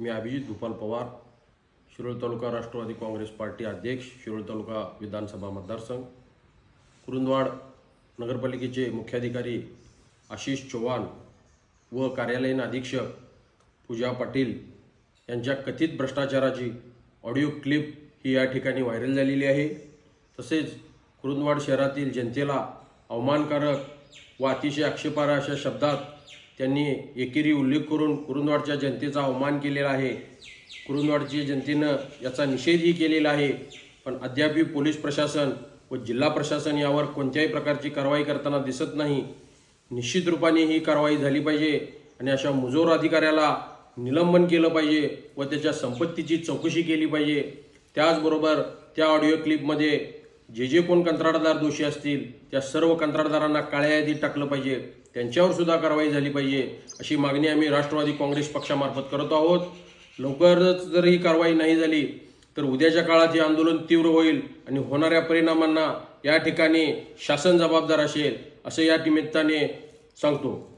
मी Abhijit Gopal Pawar Shirol taluka Rashtrawadi Congress party अध्यक्ष शिरोळ तालुका विधानसभा मतदारसंघ. कुरुंदवाड नगरपालिकेचे मुख्याधिकारी आशिष चव्हाण व कार्यालयीन अधीक्षक पूजा पाटील यांच्या कथित भ्रष्टाचाराची ऑडिओ क्लिप ही या ठिकाणी व्हायरल झालेली आहे. तसेच कुरुंदवाड शहरातील जनतेला अवमानकारक व अतिशय आक्षेपार्ह अशा शब्दात त्यांनी एकेरी उल्लेख करून कुरुंदवाडच्या जनतेचा अवमान केलेला आहे. कुरुंदवाडच्या जनतेनं याचा निषेधही केलेला आहे. पण अद्यापही पोलीस प्रशासन व जिल्हा प्रशासन यावर कोणत्याही प्रकारची कारवाई करताना दिसत नाही. निश्चित रूपाने ही कारवाई झाली पाहिजे आणि अशा मुजोर अधिकाऱ्याला निलंबन केलं पाहिजे व त्याच्या संपत्तीची चौकशी केली पाहिजे. त्याचबरोबर त्या ऑडिओ क्लिपमध्ये जे जे कोण कंत्राटदार दोषी असतील त्या सर्व कंत्राटदारांना काळ्या यादीत टाकलं पाहिजे. त्यांच्यावर सुद्धा कारवाई झाली पाहिजे. अशी मागणी आम्ही राष्ट्रवादी काँग्रेस पक्षामार्फत करत आहोत. लवकरच जर ही कारवाई नाही झाली तर उद्याच्या काळात हे आंदोलन तीव्र होईल आणि होणाऱ्या परिणामांना या ठिकाणी शासन जबाबदार असेल असं या निमित्ताने सांगतो.